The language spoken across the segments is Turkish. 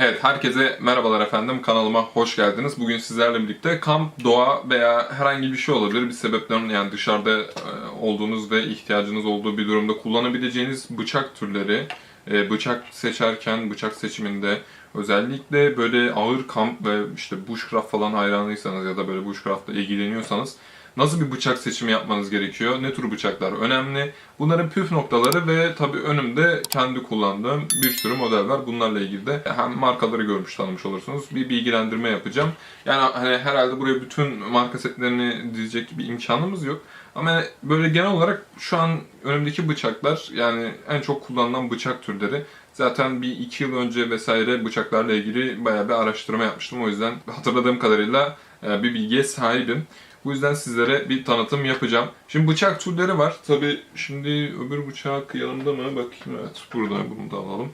Evet, herkese merhabalar efendim. Kanalıma hoş geldiniz. Bugün sizlerle birlikte kamp, doğa veya herhangi bir şey olabilir. Bir sebepten yani dışarıda e, olduğunuz ve ihtiyacınız olduğu bir durumda kullanabileceğiniz bıçak türleri, e, bıçak seçerken, bıçak seçiminde özellikle böyle ağır kamp ve işte bushcraft falan hayranıysanız ya da böyle bushcraftla ilgileniyorsanız Nasıl bir bıçak seçimi yapmanız gerekiyor? Ne tür bıçaklar önemli? Bunların püf noktaları ve tabii önümde kendi kullandığım bir sürü model var. Bunlarla ilgili de hem markaları görmüş tanımış olursunuz. Bir bilgilendirme yapacağım. Yani hani herhalde buraya bütün marka setlerini dizecek bir imkanımız yok. Ama böyle genel olarak şu an önümdeki bıçaklar yani en çok kullanılan bıçak türleri. Zaten bir iki yıl önce vesaire bıçaklarla ilgili bayağı bir araştırma yapmıştım. O yüzden hatırladığım kadarıyla e, bir bilgiye sahibim. Bu yüzden sizlere bir tanıtım yapacağım. Şimdi bıçak türleri var. Tabi şimdi öbür bıçak yanımda mı? Bakayım evet burada bunu da alalım.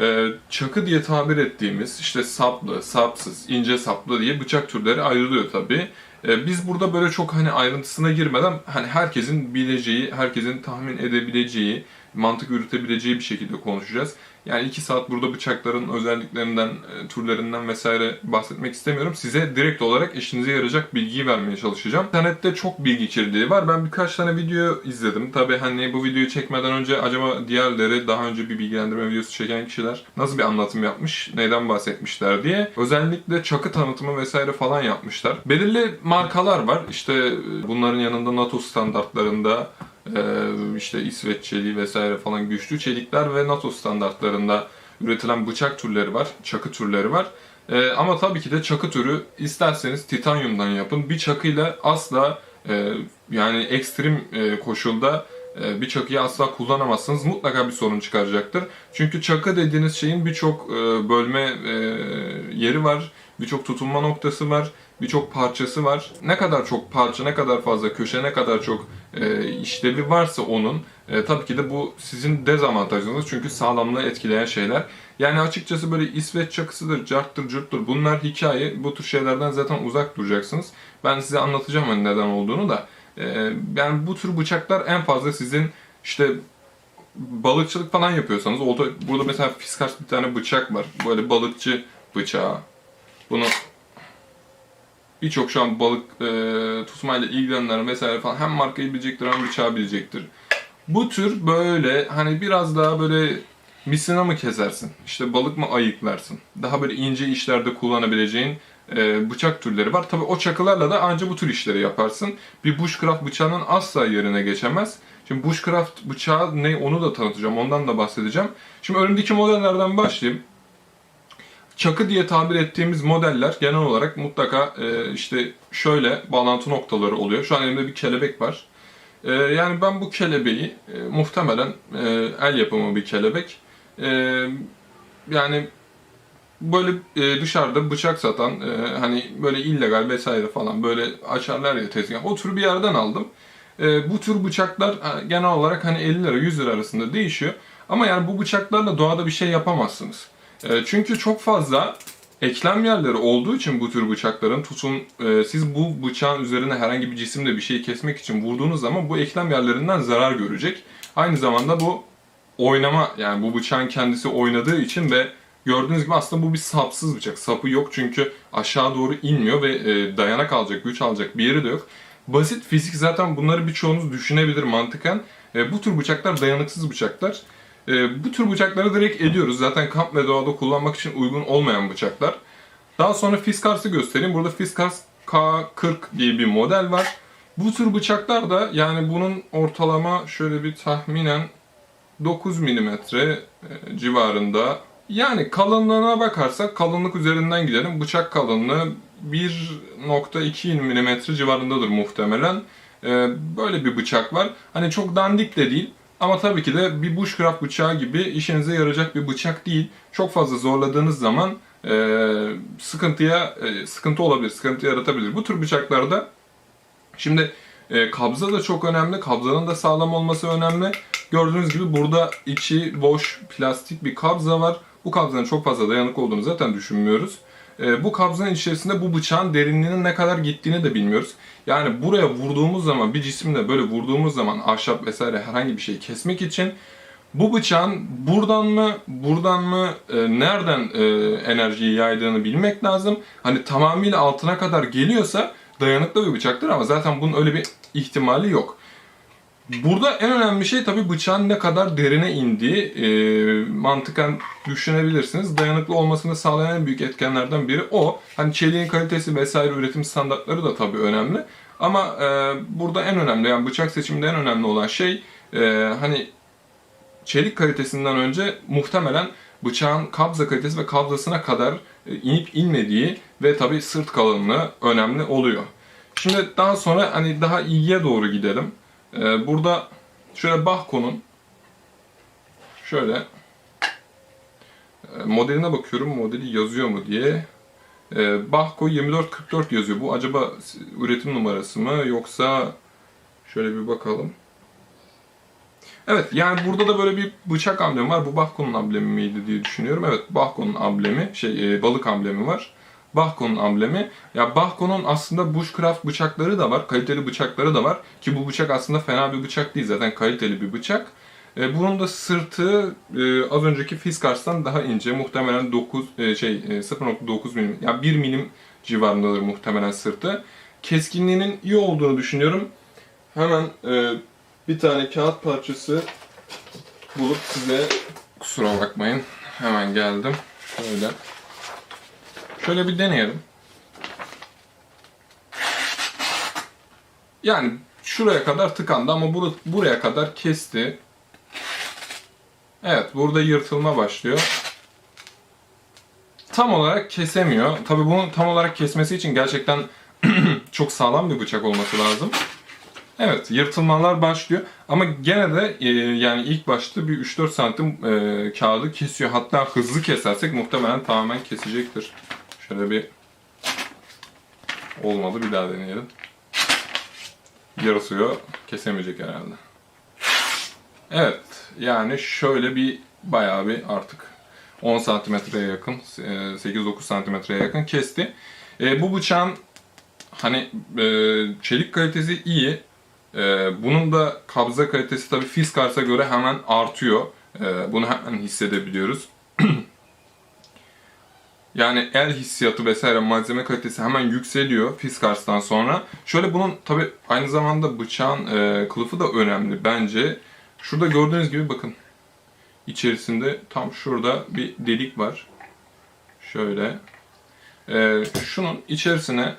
Ee, çakı diye tabir ettiğimiz işte saplı, sapsız, ince saplı diye bıçak türleri ayrılıyor tabi. Ee, biz burada böyle çok hani ayrıntısına girmeden hani herkesin bileceği, herkesin tahmin edebileceği, mantık yürütebileceği bir şekilde konuşacağız. Yani iki saat burada bıçakların özelliklerinden, e, türlerinden vesaire bahsetmek istemiyorum. Size direkt olarak işinize yarayacak bilgiyi vermeye çalışacağım. İnternette çok bilgi kirliliği var. Ben birkaç tane video izledim. Tabi hani bu videoyu çekmeden önce acaba diğerleri daha önce bir bilgilendirme videosu çeken kişiler nasıl bir anlatım yapmış, neyden bahsetmişler diye. Özellikle çakı tanıtımı vesaire falan yapmışlar. Belirli markalar var. İşte e, bunların yanında NATO standartlarında işte İsveç çeliği vesaire falan güçlü çelikler ve NATO standartlarında üretilen bıçak türleri var, çakı türleri var. Ee, ama tabii ki de çakı türü isterseniz titanyumdan yapın. Bir çakıyla asla e, yani ekstrem e, koşulda e, bir çakıyı asla kullanamazsınız. Mutlaka bir sorun çıkaracaktır. Çünkü çakı dediğiniz şeyin birçok bölme yeri var, birçok tutulma noktası var birçok parçası var. Ne kadar çok parça, ne kadar fazla köşe, ne kadar çok e, işlevi varsa onun e, tabii ki de bu sizin dezavantajınız çünkü sağlamlığı etkileyen şeyler. Yani açıkçası böyle İsveç çakısıdır, carttır, curttur bunlar hikaye. Bu tür şeylerden zaten uzak duracaksınız. Ben size anlatacağım hani neden olduğunu da. E, yani bu tür bıçaklar en fazla sizin işte balıkçılık falan yapıyorsanız olta, burada mesela fiskars bir tane bıçak var. Böyle balıkçı bıçağı. Bunu birçok şu an balık e, tutmayla ilgilenenler vesaire falan hem markayı bilecektir hem bıçağı bilecektir. Bu tür böyle hani biraz daha böyle misina mı kesersin? İşte balık mı ayıklarsın? Daha böyle ince işlerde kullanabileceğin e, bıçak türleri var. Tabi o çakılarla da ancak bu tür işleri yaparsın. Bir bushcraft bıçağının asla yerine geçemez. Şimdi bushcraft bıçağı ne onu da tanıtacağım. Ondan da bahsedeceğim. Şimdi önümdeki modellerden başlayayım çakı diye tabir ettiğimiz modeller genel olarak mutlaka e, işte şöyle bağlantı noktaları oluyor. Şu an elimde bir kelebek var. E, yani ben bu kelebeği e, muhtemelen e, el yapımı bir kelebek. E, yani böyle e, dışarıda bıçak satan e, hani böyle illegal vesaire falan böyle açarlar ya tezgah. O tür bir yerden aldım. E, bu tür bıçaklar e, genel olarak hani 50 lira 100 lira arasında değişiyor. Ama yani bu bıçaklarla doğada bir şey yapamazsınız. E, çünkü çok fazla eklem yerleri olduğu için bu tür bıçakların tutun e, siz bu bıçağın üzerine herhangi bir cisimle bir şey kesmek için vurduğunuz zaman bu eklem yerlerinden zarar görecek. Aynı zamanda bu oynama yani bu bıçağın kendisi oynadığı için ve gördüğünüz gibi aslında bu bir sapsız bıçak. Sapı yok çünkü aşağı doğru inmiyor ve e, dayanak alacak, güç alacak bir yeri de yok. Basit fizik zaten bunları birçoğunuz düşünebilir mantıken. E, bu tür bıçaklar dayanıksız bıçaklar. E, bu tür bıçakları direkt ediyoruz. Zaten kamp ve doğada kullanmak için uygun olmayan bıçaklar. Daha sonra Fiskars'ı göstereyim. Burada Fiskars K40 diye bir model var. Bu tür bıçaklar da yani bunun ortalama şöyle bir tahminen 9 mm e, civarında. Yani kalınlığına bakarsak kalınlık üzerinden gidelim. Bıçak kalınlığı 1.2 mm civarındadır muhtemelen. E, böyle bir bıçak var. Hani çok dandik de değil. Ama tabii ki de bir bushcraft bıçağı gibi işinize yarayacak bir bıçak değil. Çok fazla zorladığınız zaman e, sıkıntıya e, sıkıntı olabilir, sıkıntı yaratabilir. Bu tür bıçaklarda şimdi e, kabza da çok önemli. Kabzanın da sağlam olması önemli. Gördüğünüz gibi burada içi boş plastik bir kabza var. Bu kabzanın çok fazla dayanıklı olduğunu zaten düşünmüyoruz. E, bu kabzanın içerisinde bu bıçağın derinliğinin ne kadar gittiğini de bilmiyoruz. Yani buraya vurduğumuz zaman bir cisimle böyle vurduğumuz zaman ahşap vesaire herhangi bir şeyi kesmek için Bu bıçağın buradan mı, buradan mı, e, nereden e, enerjiyi yaydığını bilmek lazım. Hani tamamıyla altına kadar geliyorsa dayanıklı bir bıçaktır ama zaten bunun öyle bir ihtimali yok. Burada en önemli şey tabii bıçağın ne kadar derine indiği e, mantıken düşünebilirsiniz. Dayanıklı olmasını sağlayan en büyük etkenlerden biri o. Hani çeliğin kalitesi vesaire üretim standartları da tabii önemli. Ama e, burada en önemli yani bıçak seçiminde en önemli olan şey e, hani çelik kalitesinden önce muhtemelen bıçağın kabza kalitesi ve kabzasına kadar e, inip inmediği ve tabii sırt kalınlığı önemli oluyor. Şimdi daha sonra hani daha iyiye doğru gidelim. Ee, burada şöyle Bahco'nun şöyle e, modeline bakıyorum modeli yazıyor mu diye. Ee, Bahco 2444 yazıyor. Bu acaba üretim numarası mı yoksa şöyle bir bakalım. Evet yani burada da böyle bir bıçak amblemi var. Bu Bahco'nun amblemi miydi diye düşünüyorum. Evet Bahco'nun amblemi, şey e, balık amblemi var. Bahco'nun amblemi. Ya Bahco'nun aslında bushcraft bıçakları da var, kaliteli bıçakları da var. Ki bu bıçak aslında fena bir bıçak değil zaten kaliteli bir bıçak. E, bunun da sırtı e, az önceki Fiskars'tan daha ince. Muhtemelen 9 e, şey e, 0.9 milim, yani 1 milim civarındadır muhtemelen sırtı. Keskinliğinin iyi olduğunu düşünüyorum. Hemen e, bir tane kağıt parçası bulup size kusura bakmayın. Hemen geldim. Şöyle. Şöyle bir deneyelim. Yani şuraya kadar tıkandı ama bur buraya kadar kesti. Evet, burada yırtılma başlıyor. Tam olarak kesemiyor. Tabii bunu tam olarak kesmesi için gerçekten çok sağlam bir bıçak olması lazım. Evet, yırtılmalar başlıyor. Ama gene de e, yani ilk başta bir 3-4 santim e, kağıdı kesiyor. Hatta hızlı kesersek muhtemelen tamamen kesecektir. Şöyle bir olmadı bir daha deneyelim. Yarısıyor kesemeyecek herhalde. Evet yani şöyle bir bayağı bir artık 10 santimetreye yakın 8-9 santimetreye yakın kesti. E, bu bıçağın hani e, çelik kalitesi iyi. E, bunun da kabza kalitesi tabii Fiskars'a göre hemen artıyor. E, bunu hemen hissedebiliyoruz. Yani el hissiyatı vesaire malzeme kalitesi hemen yükseliyor Fiskars'tan sonra. Şöyle bunun tabi aynı zamanda bıçağın e, kılıfı da önemli bence. Şurada gördüğünüz gibi bakın. içerisinde tam şurada bir delik var. Şöyle. E, şunun içerisine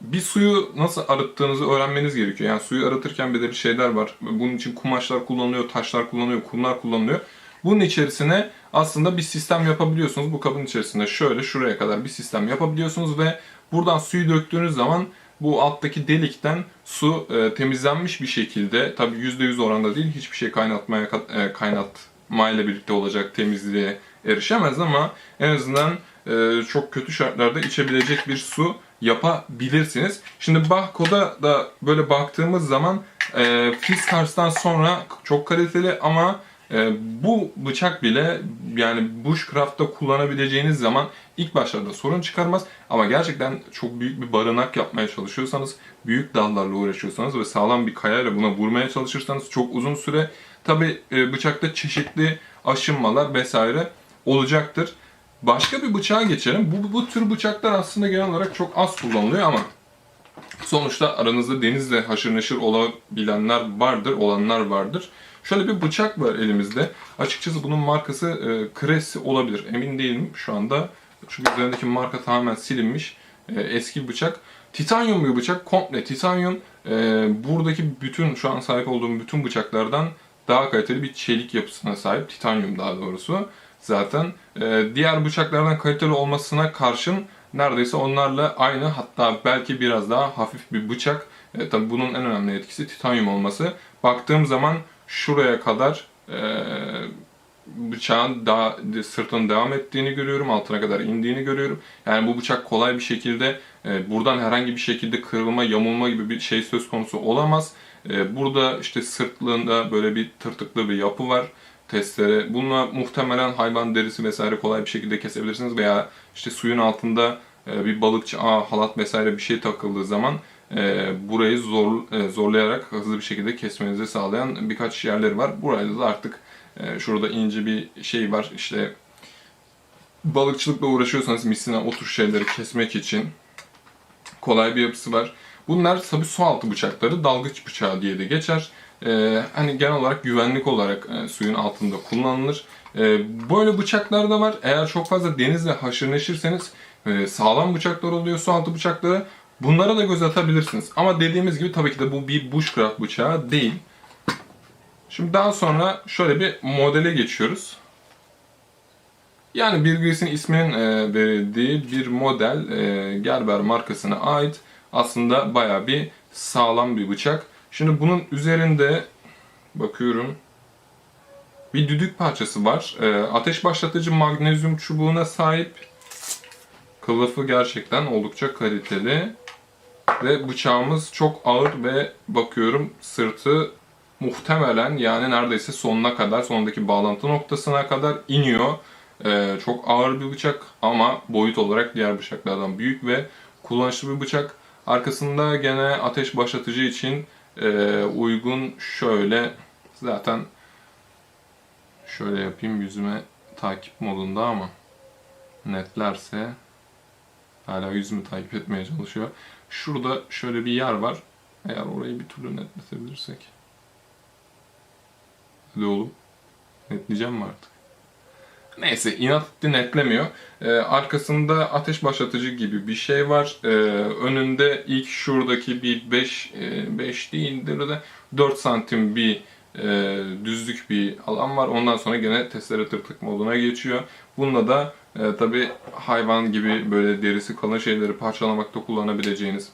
bir suyu nasıl arıttığınızı öğrenmeniz gerekiyor. Yani suyu arıtırken belirli şeyler var. Bunun için kumaşlar kullanılıyor, taşlar kullanılıyor, kumlar kullanılıyor. Bunun içerisine aslında bir sistem yapabiliyorsunuz. Bu kabın içerisinde şöyle şuraya kadar bir sistem yapabiliyorsunuz ve buradan suyu döktüğünüz zaman bu alttaki delikten su e, temizlenmiş bir şekilde tabi %100 oranda değil hiçbir şey kaynatmaya e, kaynatmayla birlikte olacak temizliğe erişemez ama en azından e, çok kötü şartlarda içebilecek bir su yapabilirsiniz. Şimdi Bahko'da da böyle baktığımız zaman e, Fiskars'tan sonra çok kaliteli ama e, bu bıçak bile yani bushcraft'ta kullanabileceğiniz zaman ilk başlarda sorun çıkarmaz. Ama gerçekten çok büyük bir barınak yapmaya çalışıyorsanız, büyük dallarla uğraşıyorsanız ve sağlam bir kayayla buna vurmaya çalışırsanız çok uzun süre tabi e, bıçakta çeşitli aşınmalar vesaire olacaktır. Başka bir bıçağa geçelim. Bu, bu tür bıçaklar aslında genel olarak çok az kullanılıyor ama sonuçta aranızda denizle haşır neşir olabilenler vardır, olanlar vardır. Şöyle bir bıçak var elimizde. Açıkçası bunun markası e, Cressy olabilir. Emin değilim şu anda. Çünkü üzerindeki marka tamamen silinmiş. E, eski bir bıçak. Titanyum bir bıçak. Komple titanyum. E, buradaki bütün, şu an sahip olduğum bütün bıçaklardan daha kaliteli bir çelik yapısına sahip. Titanyum daha doğrusu. Zaten e, diğer bıçaklardan kaliteli olmasına karşın neredeyse onlarla aynı hatta belki biraz daha hafif bir bıçak. E, tabii bunun en önemli etkisi titanyum olması. Baktığım zaman şuraya kadar e, bıçağın daha sırtının devam ettiğini görüyorum. Altına kadar indiğini görüyorum. Yani bu bıçak kolay bir şekilde e, buradan herhangi bir şekilde kırılma, yamulma gibi bir şey söz konusu olamaz. E, burada işte sırtlığında böyle bir tırtıklı bir yapı var. Testere. Bununla muhtemelen hayvan derisi vesaire kolay bir şekilde kesebilirsiniz veya işte suyun altında e, bir balıkçı ağ, halat vesaire bir şey takıldığı zaman e, burayı zor e, zorlayarak hızlı bir şekilde kesmenizi sağlayan birkaç yerleri var. Burada da artık e, şurada ince bir şey var. İşte balıkçılıkla uğraşıyorsanız misina o tür şeyleri kesmek için kolay bir yapısı var. Bunlar tabii su altı bıçakları, dalgıç bıçağı diye de geçer. Ee, hani genel olarak güvenlik olarak e, suyun altında kullanılır. Ee, böyle bıçaklar da var. Eğer çok fazla denizle haşır neşirseniz e, sağlam bıçaklar oluyor, su altı bıçakları. Bunlara da göz atabilirsiniz. Ama dediğimiz gibi tabii ki de bu bir bushcraft bıçağı değil. Şimdi daha sonra şöyle bir modele geçiyoruz. Yani Bill Gates'in isminin e, verildiği bir model e, Gerber markasına ait. Aslında baya bir sağlam bir bıçak. Şimdi bunun üzerinde bakıyorum bir düdük parçası var. E, ateş başlatıcı magnezyum çubuğuna sahip. Kılıfı gerçekten oldukça kaliteli. Ve bıçağımız çok ağır ve bakıyorum sırtı muhtemelen yani neredeyse sonuna kadar, sondaki bağlantı noktasına kadar iniyor. Ee, çok ağır bir bıçak ama boyut olarak diğer bıçaklardan büyük ve kullanışlı bir bıçak. Arkasında gene ateş başlatıcı için e, uygun şöyle zaten şöyle yapayım yüzüme takip modunda ama netlerse hala yüzümü takip etmeye çalışıyor. Şurada şöyle bir yer var. Eğer orayı bir türlü netletebilirsek. Hadi oğlum. Netleyeceğim mi artık? Neyse inat etti netlemiyor. Ee, arkasında ateş başlatıcı gibi bir şey var. Ee, önünde ilk şuradaki bir 5 5 değildir de 4 santim bir e, düzlük bir alan var. Ondan sonra gene testere tırtık moduna geçiyor. Bununla da e, tabi hayvan gibi böyle derisi kalın şeyleri parçalamakta kullanabileceğiniz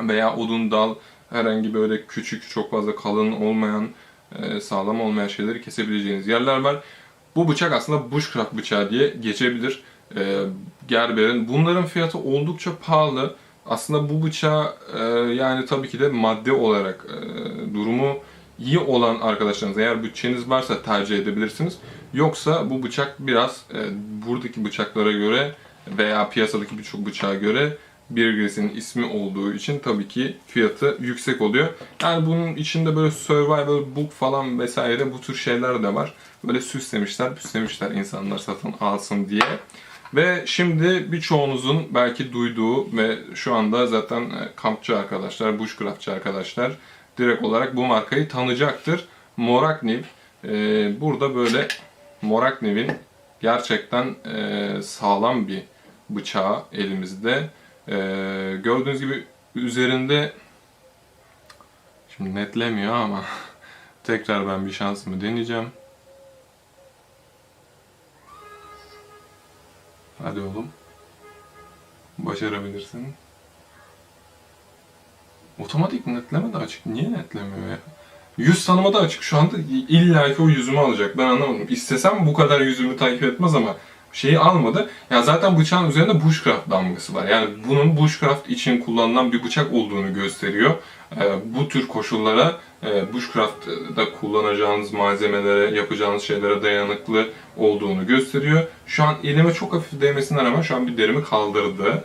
veya odun dal herhangi böyle küçük çok fazla kalın olmayan e, sağlam olmayan şeyleri kesebileceğiniz yerler var. Bu bıçak aslında bushcraft bıçağı diye geçebilir. E, Gerber'in. Bunların fiyatı oldukça pahalı. Aslında bu bıçağı e, yani tabii ki de madde olarak e, durumu iyi olan arkadaşlarınız eğer bütçeniz varsa tercih edebilirsiniz. Yoksa bu bıçak biraz e, buradaki bıçaklara göre veya piyasadaki birçok bıçağa göre Birgres'in ismi olduğu için tabii ki fiyatı yüksek oluyor. Yani bunun içinde böyle survival book falan vesaire bu tür şeyler de var. Böyle süslemişler, püslemişler insanlar satın alsın diye. Ve şimdi birçoğunuzun belki duyduğu ve şu anda zaten e, kampçı arkadaşlar, bushcraftçı arkadaşlar direkt olarak bu markayı tanıyacaktır. Morakniv. Ee, burada böyle Morakniv'in gerçekten e, sağlam bir bıçağı elimizde. Ee, gördüğünüz gibi üzerinde şimdi netlemiyor ama tekrar ben bir şansımı deneyeceğim. Hadi oğlum. Başarabilirsin. Otomatik netleme de açık. Niye netlemiyor ya? Yüz tanıma da açık. Şu anda illa ki o yüzümü alacak. Ben anlamadım. İstesem bu kadar yüzümü takip etmez ama şeyi almadı. Ya zaten bıçağın üzerinde bushcraft damgası var. Yani bunun bushcraft için kullanılan bir bıçak olduğunu gösteriyor. Ee, bu tür koşullara e, bushcraft'da kullanacağınız malzemelere, yapacağınız şeylere dayanıklı olduğunu gösteriyor. Şu an elime çok hafif değmesine rağmen şu an bir derimi kaldırdı.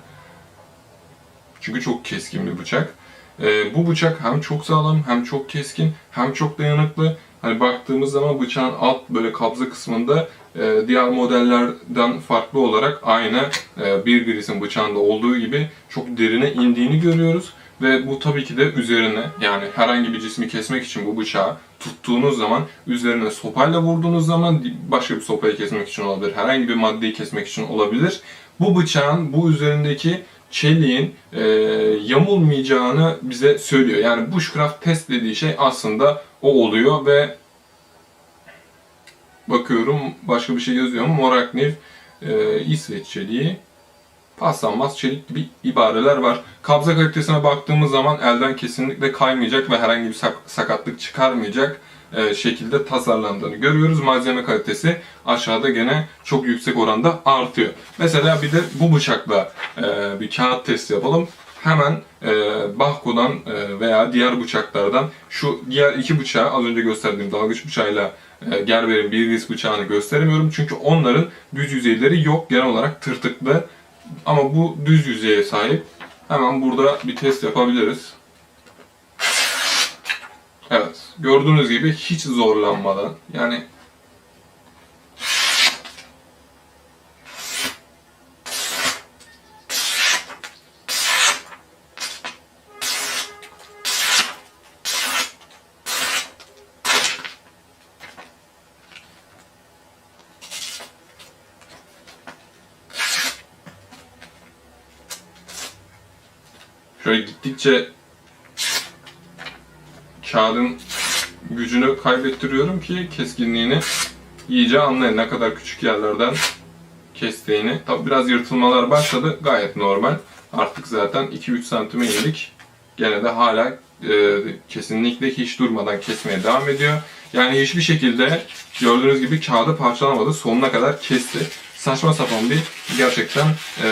Çünkü çok keskin bir bıçak. Ee, bu bıçak hem çok sağlam, hem çok keskin, hem çok dayanıklı. Hani baktığımız zaman bıçağın alt böyle kabza kısmında e, diğer modellerden farklı olarak aynı e, bir gris'in bıçağında olduğu gibi çok derine indiğini görüyoruz. Ve bu tabii ki de üzerine yani herhangi bir cismi kesmek için bu bıçağı tuttuğunuz zaman üzerine sopayla vurduğunuz zaman başka bir sopayı kesmek için olabilir. Herhangi bir maddeyi kesmek için olabilir. Bu bıçağın bu üzerindeki çeliğin e, yamulmayacağını bize söylüyor. Yani bushcraft test dediği şey aslında o oluyor ve bakıyorum başka bir şey yazıyor mu? Morakniv e, İsveç çeliği paslanmaz çelik gibi ibareler var. Kabza kalitesine baktığımız zaman elden kesinlikle kaymayacak ve herhangi bir sak- sakatlık çıkarmayacak şekilde tasarlandığını görüyoruz. Malzeme kalitesi aşağıda gene çok yüksek oranda artıyor. Mesela bir de bu bıçakla e, bir kağıt testi yapalım. Hemen e, Bahko'dan e, veya diğer bıçaklardan şu diğer iki bıçağı az önce gösterdiğim dalgıç bıçağıyla e, Gerber'in Birgis bıçağını gösteremiyorum. Çünkü onların düz yüzeyleri yok. Genel olarak tırtıklı ama bu düz yüzeye sahip. Hemen burada bir test yapabiliriz. Evet, gördüğünüz gibi hiç zorlanmadan yani şöyle gittikçe kaybettiriyorum ki keskinliğini iyice anlayın ne kadar küçük yerlerden kestiğini. Tabi biraz yırtılmalar başladı gayet normal. Artık zaten 2-3 santime indik. Gene de hala e, kesinlikle hiç durmadan kesmeye devam ediyor. Yani hiçbir şekilde gördüğünüz gibi kağıdı parçalamadı. Sonuna kadar kesti. Saçma sapan bir gerçekten e,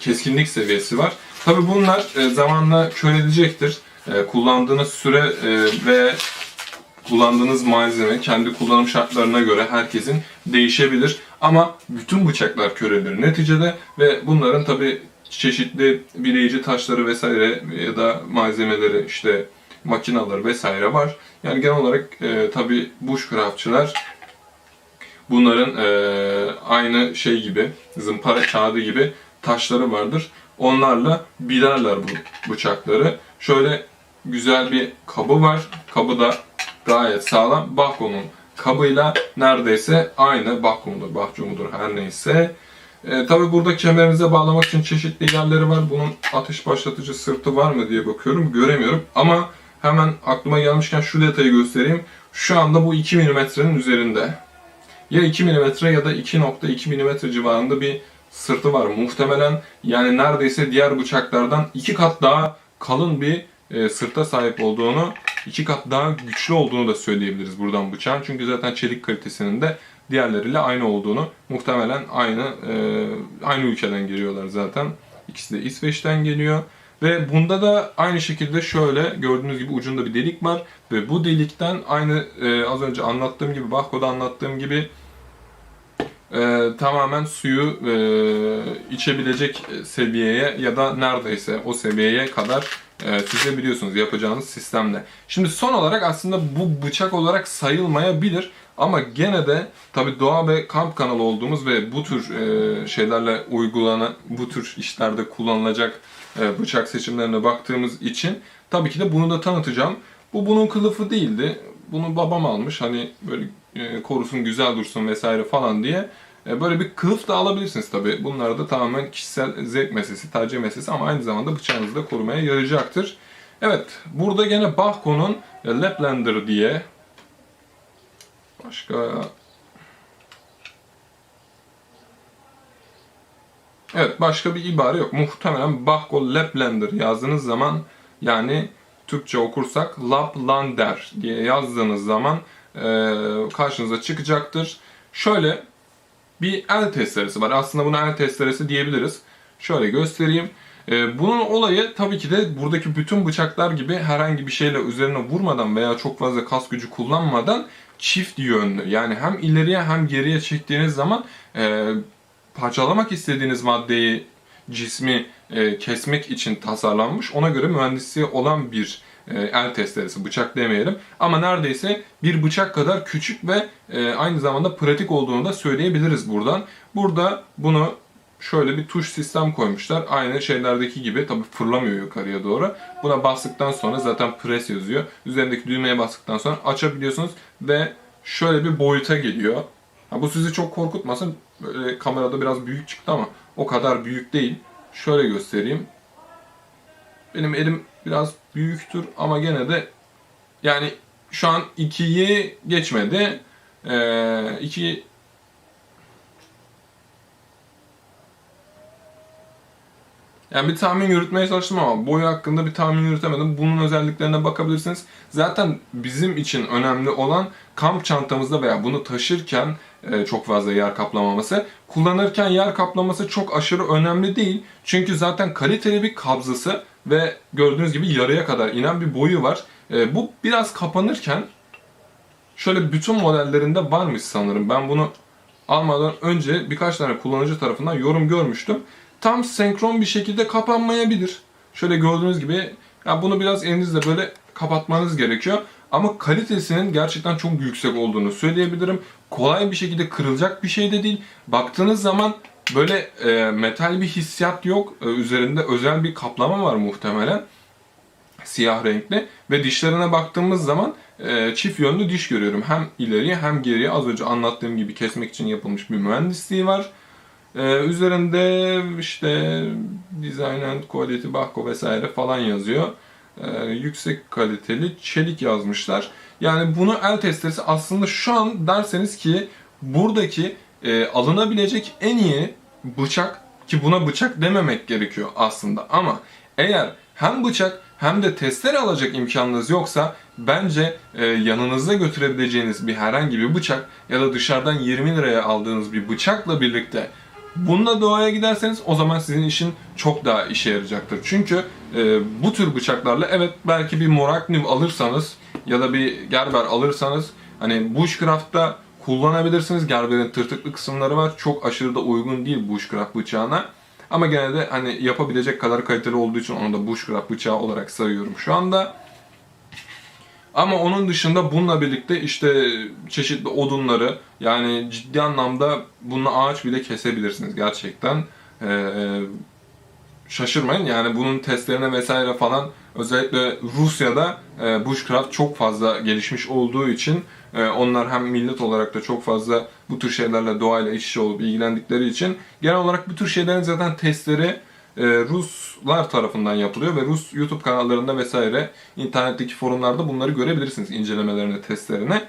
keskinlik seviyesi var. Tabi bunlar e, zamanla kör edecektir. E, kullandığınız süre e, ve kullandığınız malzeme kendi kullanım şartlarına göre herkesin değişebilir. Ama bütün bıçaklar kör edilir neticede ve bunların tabi çeşitli bileyici taşları vesaire ya da malzemeleri işte makinaları vesaire var. Yani genel olarak e, tabi bushcraftçılar bunların e, aynı şey gibi zımpara kağıdı gibi taşları vardır. Onlarla bilerler bu bıçakları. Şöyle güzel bir kabı var. Kabı da gayet sağlam. Bahko'nun kabıyla neredeyse aynı. Bahko mudur, Bahço mudur her neyse. E, Tabi burada kemerinize bağlamak için çeşitli yerleri var. Bunun ateş başlatıcı sırtı var mı diye bakıyorum. Göremiyorum. Ama hemen aklıma gelmişken şu detayı göstereyim. Şu anda bu 2 mm'nin üzerinde. Ya 2 mm ya da 2.2 mm civarında bir sırtı var. Muhtemelen yani neredeyse diğer bıçaklardan iki kat daha kalın bir e, sırta sahip olduğunu, iki kat daha güçlü olduğunu da söyleyebiliriz buradan bıçağın. Çünkü zaten çelik kalitesinin de diğerleriyle aynı olduğunu, muhtemelen aynı e, aynı ülkeden geliyorlar zaten. İkisi de İsveç'ten geliyor. Ve bunda da aynı şekilde şöyle gördüğünüz gibi ucunda bir delik var ve bu delikten aynı e, az önce anlattığım gibi Bahko'da anlattığım gibi e, tamamen suyu e, içebilecek seviyeye ya da neredeyse o seviyeye kadar e, süzebiliyorsunuz yapacağınız sistemle. Şimdi son olarak aslında bu bıçak olarak sayılmayabilir ama gene de tabi doğa ve kamp kanalı olduğumuz ve bu tür e, şeylerle uygulanan, bu tür işlerde kullanılacak e, bıçak seçimlerine baktığımız için tabii ki de bunu da tanıtacağım. Bu bunun kılıfı değildi. Bunu babam almış hani böyle e, korusun güzel dursun vesaire falan diye. E, böyle bir kılıf da alabilirsiniz tabi. Bunlar da tamamen kişisel zevk meselesi, tercih meselesi ama aynı zamanda bıçağınızı da korumaya yarayacaktır. Evet, burada gene Bahko'nun e, Laplander diye başka Evet, başka bir ibare yok. Muhtemelen Bahko Laplander yazdığınız zaman yani Türkçe okursak Laplander diye yazdığınız zaman e, karşınıza çıkacaktır. Şöyle bir el testeresi var. Aslında buna el testeresi diyebiliriz. Şöyle göstereyim. Ee, bunun olayı tabii ki de buradaki bütün bıçaklar gibi herhangi bir şeyle üzerine vurmadan veya çok fazla kas gücü kullanmadan çift yönlü. Yani hem ileriye hem geriye çektiğiniz zaman e, parçalamak istediğiniz maddeyi, cismi e, kesmek için tasarlanmış. Ona göre mühendisliği olan bir e, el testeresi, bıçak demeyelim. Ama neredeyse bir bıçak kadar küçük ve e, aynı zamanda pratik olduğunu da söyleyebiliriz buradan. Burada bunu şöyle bir tuş sistem koymuşlar. Aynı şeylerdeki gibi tabi fırlamıyor yukarıya doğru. Buna bastıktan sonra zaten press yazıyor. Üzerindeki düğmeye bastıktan sonra açabiliyorsunuz ve şöyle bir boyuta geliyor. Ha, bu sizi çok korkutmasın. Böyle kamerada biraz büyük çıktı ama o kadar büyük değil. Şöyle göstereyim. Benim elim biraz büyüktür ama gene de yani şu an 2'yi geçmedi. 2 ee, Yani bir tahmin yürütmeye çalıştım ama boyu hakkında bir tahmin yürütemedim. Bunun özelliklerine bakabilirsiniz. Zaten bizim için önemli olan kamp çantamızda veya bunu taşırken e, çok fazla yer kaplamaması. Kullanırken yer kaplaması çok aşırı önemli değil. Çünkü zaten kaliteli bir kabzası ve gördüğünüz gibi yarıya kadar inen bir boyu var. E, bu biraz kapanırken şöyle bütün modellerinde varmış sanırım. Ben bunu almadan önce birkaç tane kullanıcı tarafından yorum görmüştüm. tam senkron bir şekilde kapanmayabilir. Şöyle gördüğünüz gibi ya bunu biraz elinizle böyle kapatmanız gerekiyor. Ama kalitesinin gerçekten çok yüksek olduğunu söyleyebilirim. Kolay bir şekilde kırılacak bir şey de değil. Baktığınız zaman böyle e, metal bir hissiyat yok. E, üzerinde özel bir kaplama var muhtemelen. Siyah renkli. Ve dişlerine baktığımız zaman e, çift yönlü diş görüyorum. Hem ileriye hem geriye az önce anlattığım gibi kesmek için yapılmış bir mühendisliği var. Ee, üzerinde işte Design and Quality Bakko vesaire falan yazıyor. Ee, yüksek kaliteli çelik yazmışlar. Yani bunu el testeresi aslında şu an derseniz ki buradaki e, alınabilecek en iyi bıçak ki buna bıçak dememek gerekiyor aslında ama eğer hem bıçak hem de testere alacak imkanınız yoksa bence e, yanınızda götürebileceğiniz bir herhangi bir bıçak ya da dışarıdan 20 liraya aldığınız bir bıçakla birlikte bununla doğaya giderseniz o zaman sizin işin çok daha işe yarayacaktır. Çünkü e, bu tür bıçaklarla evet belki bir Morakniv alırsanız ya da bir Gerber alırsanız hani Bushcraft'ta kullanabilirsiniz. Gerber'in tırtıklı kısımları var. Çok aşırı da uygun değil Bushcraft bıçağına. Ama gene de hani yapabilecek kadar kaliteli olduğu için onu da Bushcraft bıçağı olarak sayıyorum şu anda. Ama onun dışında bununla birlikte işte çeşitli odunları yani ciddi anlamda bununla ağaç bile kesebilirsiniz gerçekten. Ee, şaşırmayın yani bunun testlerine vesaire falan özellikle Rusya'da e, bushcraft çok fazla gelişmiş olduğu için e, onlar hem millet olarak da çok fazla bu tür şeylerle doğayla iç olup ilgilendikleri için genel olarak bu tür şeylerin zaten testleri e, Ruslar tarafından yapılıyor ve Rus YouTube kanallarında vesaire internetteki forumlarda bunları görebilirsiniz incelemelerini, testlerini.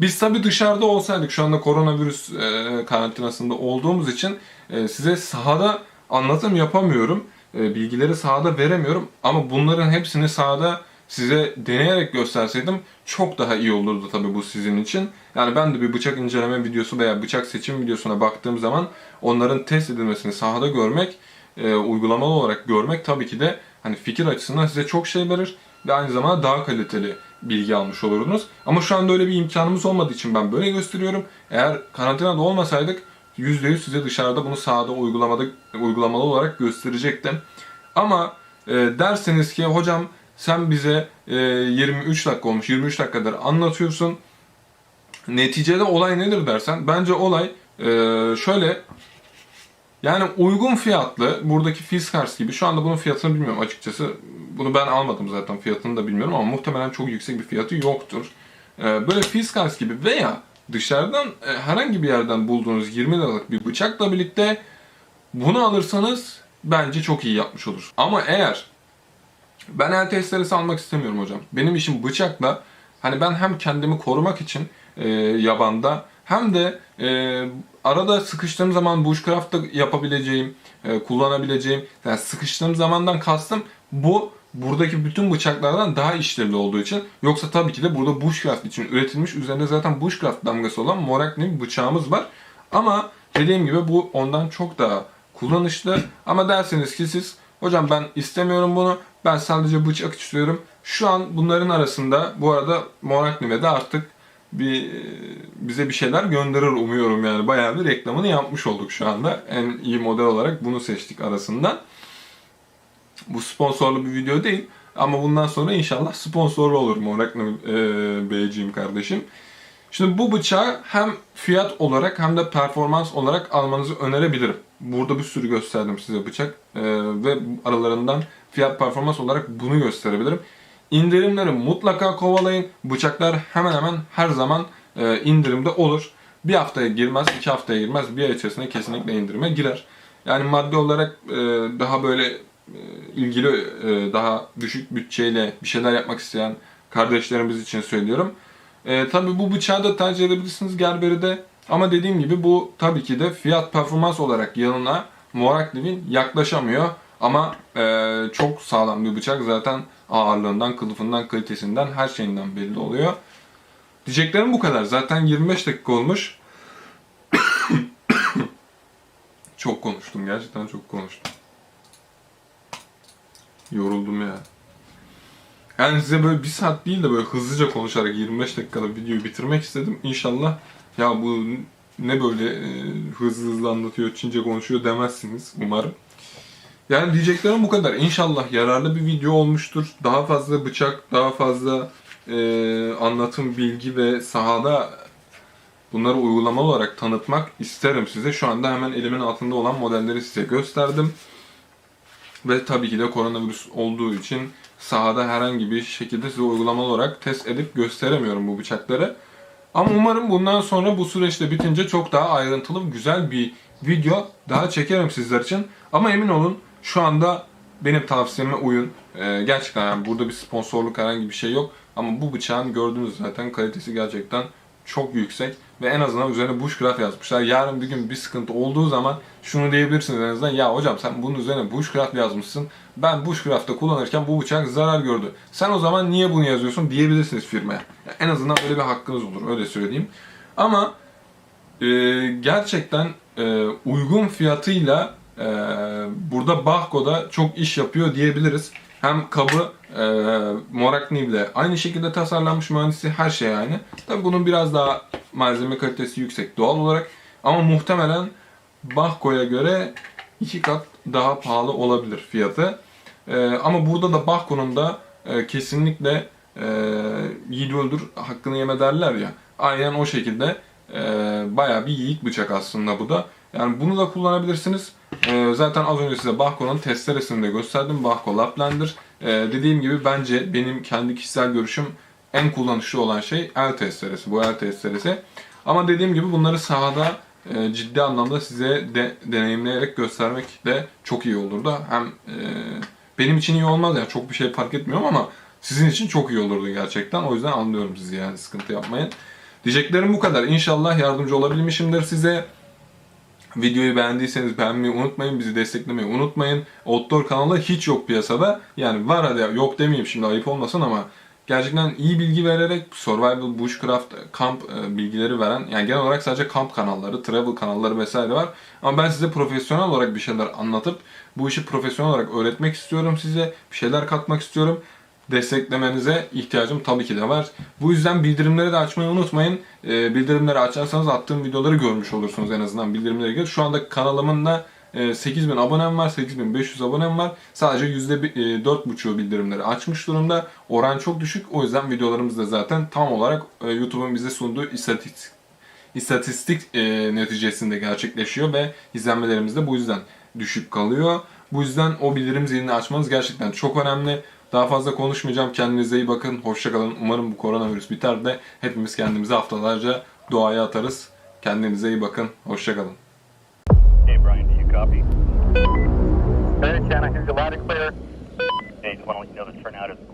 Biz tabi dışarıda olsaydık şu anda koronavirüs e, karantinasında olduğumuz için e, size sahada anlatım yapamıyorum. E, bilgileri sahada veremiyorum ama bunların hepsini sahada size deneyerek gösterseydim çok daha iyi olurdu tabii bu sizin için. Yani ben de bir bıçak inceleme videosu veya bıçak seçim videosuna baktığım zaman onların test edilmesini sahada görmek, e, uygulamalı olarak görmek tabii ki de hani fikir açısından size çok şey verir ve aynı zamanda daha kaliteli bilgi almış olurdunuz. Ama şu anda öyle bir imkanımız olmadığı için ben böyle gösteriyorum. Eğer karantinada olmasaydık %100 size dışarıda bunu sahada uygulamada uygulamalı olarak gösterecektim. Ama e, derseniz ki hocam sen bize e, 23 dakika olmuş 23 dakikadır anlatıyorsun. Neticede olay nedir dersen bence olay e, şöyle yani uygun fiyatlı buradaki Fiskars gibi şu anda bunun fiyatını bilmiyorum açıkçası. Bunu ben almadım zaten fiyatını da bilmiyorum ama muhtemelen çok yüksek bir fiyatı yoktur. E, böyle Fiskars gibi veya dışarıdan e, herhangi bir yerden bulduğunuz 20 liralık bir bıçakla birlikte bunu alırsanız bence çok iyi yapmış olur. Ama eğer ben el testeresi almak istemiyorum hocam. Benim işim bıçakla hani ben hem kendimi korumak için e, yabanda hem de e, arada sıkıştığım zaman bushcraft'ta yapabileceğim, e, kullanabileceğim, yani sıkıştığım zamandan kastım bu buradaki bütün bıçaklardan daha işlevli olduğu için. Yoksa tabii ki de burada bushcraft için üretilmiş, üzerinde zaten bushcraft damgası olan Morakni bıçağımız var. Ama dediğim gibi bu ondan çok daha kullanışlı. Ama derseniz ki siz hocam ben istemiyorum bunu, ben sadece bıçak istiyorum. Şu an bunların arasında bu arada Morakni'de de artık bir bize bir şeyler gönderir umuyorum yani. Bayağı bir reklamını yapmış olduk şu anda. En iyi model olarak bunu seçtik arasından. Bu sponsorlu bir video değil ama bundan sonra inşallah sponsorlu olur Morakni e, Beyciğim kardeşim. Şimdi bu bıçağı hem fiyat olarak hem de performans olarak almanızı önerebilirim. Burada bir sürü gösterdim size bıçak e, ve aralarından fiyat performans olarak bunu gösterebilirim. İndirimleri mutlaka kovalayın. Bıçaklar hemen hemen her zaman e, indirimde olur. Bir haftaya girmez, iki haftaya girmez, bir ay içerisinde kesinlikle indirime girer. Yani maddi olarak e, daha böyle ilgili, e, daha düşük bütçeyle bir şeyler yapmak isteyen kardeşlerimiz için söylüyorum. E, tabii bu bıçağı da tercih edebilirsiniz Gerber'de. Ama dediğim gibi bu tabii ki de fiyat performans olarak yanına Morakliv'in yaklaşamıyor. Ama e, çok sağlam bir bıçak zaten ağırlığından, kılıfından, kalitesinden, her şeyinden belli oluyor. Diyeceklerim bu kadar. Zaten 25 dakika olmuş. çok konuştum. Gerçekten çok konuştum. Yoruldum ya. Yani size böyle bir saat değil de böyle hızlıca konuşarak 25 dakikada videoyu bitirmek istedim. İnşallah ya bu ne böyle e, hızlı hızlı anlatıyor, Çince konuşuyor demezsiniz umarım. Yani diyeceklerim bu kadar. İnşallah yararlı bir video olmuştur. Daha fazla bıçak, daha fazla e, anlatım, bilgi ve sahada bunları uygulamalı olarak tanıtmak isterim size. Şu anda hemen elimin altında olan modelleri size gösterdim. Ve tabii ki de koronavirüs olduğu için sahada herhangi bir şekilde size uygulamalı olarak test edip gösteremiyorum bu bıçakları. Ama umarım bundan sonra bu süreçte bitince çok daha ayrıntılı, güzel bir video daha çekerim sizler için. Ama emin olun şu anda benim tavsiyeme uyun. Ee, gerçekten yani burada bir sponsorluk herhangi bir şey yok. Ama bu bıçağın gördüğünüz zaten kalitesi gerçekten çok yüksek. Ve en azından üzerine bushcraft yazmışlar. Yarın bir gün bir sıkıntı olduğu zaman şunu diyebilirsiniz en azından. Ya hocam sen bunun üzerine bushcraft yazmışsın. Ben bushcraft'ta kullanırken bu bıçak zarar gördü. Sen o zaman niye bunu yazıyorsun diyebilirsiniz firmaya. Ya en azından öyle bir hakkınız olur öyle söyleyeyim. Ama e, gerçekten e, uygun fiyatıyla e, burada Bahko'da çok iş yapıyor diyebiliriz. Hem kabı e, Morakni ile aynı şekilde tasarlanmış mühendisi her şey aynı. Tabi bunun biraz daha malzeme kalitesi yüksek doğal olarak ama muhtemelen Bahko'ya göre iki kat daha pahalı olabilir fiyatı. E, ama burada da Bahko'nun da e, kesinlikle e, yiğit öldür hakkını yeme derler ya. Aynen o şekilde e, bayağı bir yiğit bıçak aslında bu da. Yani bunu da kullanabilirsiniz. E, zaten az önce size Bahko'nun testeresini de gösterdim. Bahko Laplander. E, dediğim gibi bence benim kendi kişisel görüşüm en kullanışlı olan şey el testeresi. Bu el testeresi. Ama dediğim gibi bunları sahada e, ciddi anlamda size de, deneyimleyerek göstermek de çok iyi olurdu. Hem e, benim için iyi olmaz ya çok bir şey fark etmiyorum ama sizin için çok iyi olurdu gerçekten. O yüzden anlıyorum sizi yani sıkıntı yapmayın. Diyeceklerim bu kadar. İnşallah yardımcı olabilmişimdir size. Videoyu beğendiyseniz beğenmeyi unutmayın. Bizi desteklemeyi unutmayın. Outdoor kanalı hiç yok piyasada. Yani var hadi yok demeyeyim şimdi ayıp olmasın ama gerçekten iyi bilgi vererek survival, bushcraft, kamp e, bilgileri veren yani genel olarak sadece kamp kanalları, travel kanalları vesaire var. Ama ben size profesyonel olarak bir şeyler anlatıp bu işi profesyonel olarak öğretmek istiyorum size. Bir şeyler katmak istiyorum desteklemenize ihtiyacım tabii ki de var. Bu yüzden bildirimleri de açmayı unutmayın. Ee, bildirimleri açarsanız attığım videoları görmüş olursunuz en azından bildirimleri gelir. Şu anda kanalımın da e, 8000 abonem var, 8500 abonem var. Sadece %4.5'u bildirimleri açmış durumda. Oran çok düşük. O yüzden videolarımız da zaten tam olarak e, YouTube'un bize sunduğu istatistik istatistik e, neticesinde gerçekleşiyor ve izlenmelerimiz de bu yüzden düşük kalıyor. Bu yüzden o bildirim zilini açmanız gerçekten çok önemli. Daha fazla konuşmayacağım. Kendinize iyi bakın. Hoşçakalın. Umarım bu koronavirüs biter de hepimiz kendimizi haftalarca doğaya atarız. Kendinize iyi bakın. Hoşçakalın. Hey, Brian, do you copy? Hey, Shannon, here's your loud clear. Hey, just want to let you know the turnout is